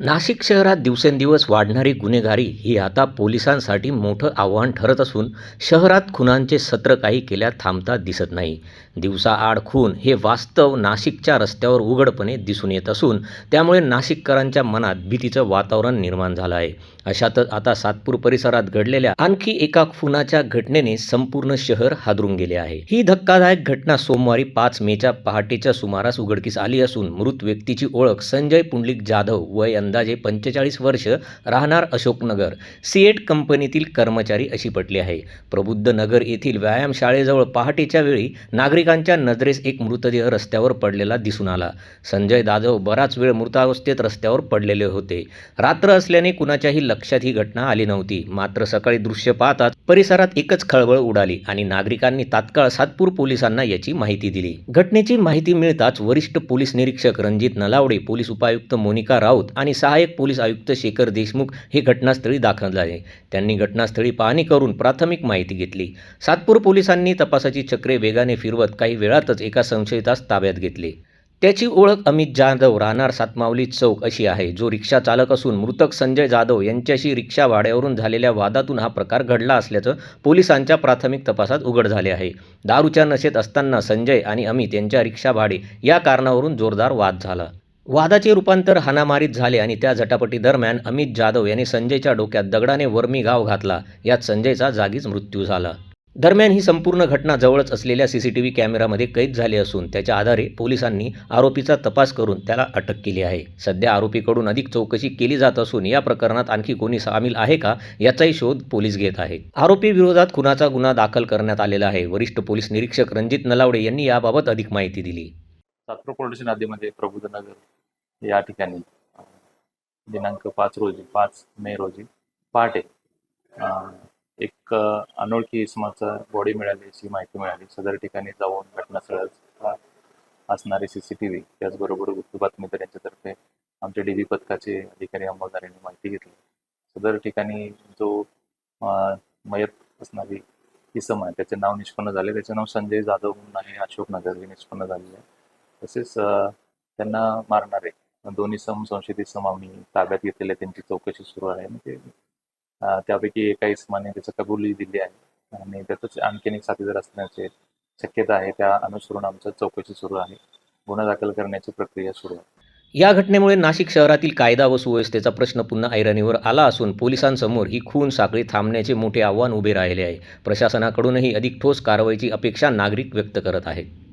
नाशिक शहरात दिवसेंदिवस वाढणारी गुन्हेगारी ही आता पोलिसांसाठी मोठं आव्हान ठरत असून शहरात खुनांचे सत्र काही केल्या थांबता दिसत नाही. दिवसाआड खून हे वास्तव नाशिकच्या रस्त्यावर उघडपणे दिसून येत असून त्यामुळे नाशिककरांच्या मनात भीतीचं वातावरण निर्माण झालं आहे. अशातच आता सातपूर परिसरात घडलेल्या आणखी एका खुनाच्या घटनेने संपूर्ण शहर हादरून गेले आहे. ही धक्कादायक घटना सोमवारी पाच मेच्या पहाटेच्या सुमारास उघडकीस आली असून मृत व्यक्तीची ओळख संजय पुंडलिक जाधव वय अंदाजे पंचेचाळीस वर्ष राहणार अशोकनगर. सिएट कंपनीतील कर्मचारी अशी पटली आहे. प्रबुद्ध नगर येथील व्यायामशाळेजवळ पहाटेच्या वेळी नागरिकांच्या नजरेस एक मृतदेह रस्त्यावर पडलेला दिसून आला. संजय जाधव बराच वेळ मृतावस्थेत रस्त्यावर पडलेले होते. रात्र असल्याने कुणाच्याही लक्षात ही घटना आली नव्हती. मात्र सकाळी दृश्य पाहताच परिसरात एकच खळबळ उडाली आणि नागरिकांनी तात्काळ सातपूर पोलिसांना याची माहिती दिली. घटनेची माहिती मिळताच वरिष्ठ पोलीस निरीक्षक रणजित नलावडे पोलीस उपायुक्त मोनिका राऊत आणि सहाय्यक पोलीस आयुक्त शेखर देशमुख हे घटनास्थळी दाखल झाले. त्यांनी घटनास्थळी पाहणी करून प्राथमिक माहिती घेतली. सातपूर पोलिसांनी तपासाची चक्रे वेगाने फिरवत काही वेळातच एका संशयितास ताब्यात घेतले. त्याची ओळख अमित जाधव राहणार सातमावली चौक अशी आहे जो रिक्षा चालक असून मृतक संजय जाधव यांच्याशी रिक्षा भाड्यावरून झालेल्या वादातून हा प्रकार घडला असल्याचं पोलिसांच्या प्राथमिक तपासात उघड झाले आहे. दारूच्या नशेत असताना संजय आणि अमित यांच्या रिक्षा भाडे या कारणावरून जोरदार वाद झाला. वादाचे रूपांतर हाणामारीत झाले आणि त्या झटापटी दरम्यान अमित जाधव यांनी संजयच्या डोक्यात दगडाने वर्मी गाव घातला. यात संजयचा जागीच मृत्यू झाला. दरम्यान ही संपूर्ण घटना जवळच असलेल्या सीसीटीव्ही कॅमेरामध्ये कैद झाली असून त्याच्या आधारे पोलिसांनी आरोपीचा तपास करून त्याला अटक केली आहे. सध्या आरोपीकडून अधिक चौकशी केली जात असून या प्रकरणात आणखी कोणी सामील आहे का याचाही शोध पोलीस घेत आहे. आरोपी विरोधात खुनाचा गुन्हा दाखल करण्यात आलेला आहे. वरिष्ठ पोलीस निरीक्षक रणजित नलावडे यांनी याबाबत अधिक माहिती दिली. सातपूर पोलीस नदीमध्ये प्रबुद्धनगर या ठिकाणी दिनांक पाच रोजी पाच मे रोजी पहाटे एक अनोळखी इसमाचा बॉडी मिळाली अशी माहिती मिळाली. सदर ठिकाणी जाऊन घटनास्थळात असणारे सी सी टी व्ही त्याचबरोबर गुप्त बातमीदार यांच्यातर्फे आमच्या डी बी पथकाचे अधिकारी अंमलदार यांनी माहिती घेतली. सदर ठिकाणी जो मयत असणारी इसम आहे त्याचे नाव निष्पन्न झाले. त्याचे नाव संजय जाधव म्हणून आहे अशोकनगर हे निष्पन्न झालेले आहे. तसेच त्यांना मारणारे दोन्ही सम संशयित सम आम्ही ताब्यात घेतलेले त्यांची चौकशी सुरू आहे. म्हणजे त्यापैकी एका इसमाने त्याचं कबुली दिली आहे. आणि त्यातच आणखीन एक साथीदार असण्याची शक्यता आहे त्या अनुसरून आमचं चौकशी सुरू आहे. गुन्हा दाखल करण्याची प्रक्रिया सुरू आहे. या घटनेमुळे नाशिक शहरातील कायदा व सुव्यवस्थेचा प्रश्न पुन्हा ऐरणीवर आला असून पोलिसांसमोर ही खून साखळी थांबण्याचे मोठे आव्हान उभे राहिले आहे. प्रशासनाकडूनही अधिक ठोस कारवाईची अपेक्षा नागरिक व्यक्त करत आहेत.